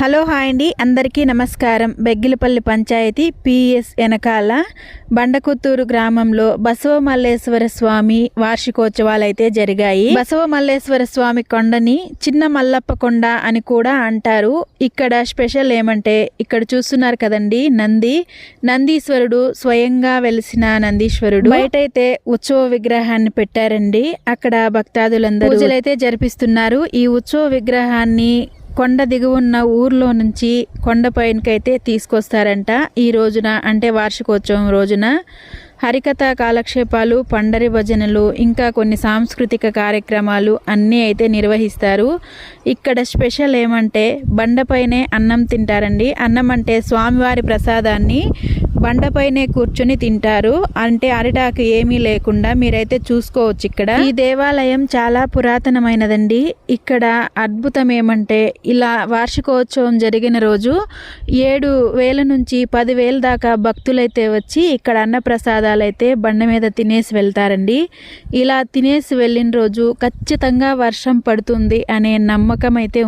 Hello hi అండి. అందరికీ నమస్కారం. బెగ్గిలపల్లి పంచాయతీ పిఎస్ వెనకాల బండకుత్తూరు గ్రామంలో బసవ మల్లేశ్వర స్వామి వార్షికోత్సవాలు అయితే జరిగాయి. బసవ మల్లేశ్వర స్వామి కొండని చిన్న మల్లప్ప కొండ అని కూడా అంటారు. ఇక్కడ స్పెషల్ ఏమంటే ఇక్కడ చూస్తున్నారు కదండి నంది. నందీశ్వరుడు స్వయంగా వెలిసిన నందీశ్వరుడు. బయటైతే ఉత్సవ విగ్రహాన్ని పెట్టారండి. అక్కడ భక్తాదులందరూ పూజలైతే జరిపిస్తున్నారు. ఈ ఉత్సవ విగ్రహాన్ని కొండ దిగువున్న ఊర్లో నుంచి కొండపైనకైతే తీసుకొస్తారంట. ఈ రోజున అంటే వార్షికోత్సవం రోజున హరికథ కాలక్షేపాలు పండరి భజనలు ఇంకా కొన్ని సాంస్కృతిక కార్యక్రమాలు అన్నీ అయితే నిర్వహిస్తారు. ఇక్కడ స్పెషల్ ఏమంటే బండపైనే అన్నం తింటారండి. అన్నం అంటే స్వామివారి ప్రసాదాన్ని బండపైనే కూర్చొని తింటారు. అంటే అరిటాకు ఏమీ లేకుండా మీరైతే చూసుకోవచ్చు ఇక్కడ. ఈ దేవాలయం చాలా పురాతనమైనదండి. ఇక్కడ అద్భుతం ఏమంటే ఇలా వార్షికోత్సవం జరిగిన రోజు ఏడు వేల నుంచి పదివేల దాకా భక్తులైతే వచ్చి ఇక్కడ అన్నప్రసాదాలు అయితే బండ మీద తినేసి వెళ్తారండి. ఇలా తినేసి వెళ్ళిన రోజు ఖచ్చితంగా వర్షం పడుతుంది అనే నమ్మకం అయితే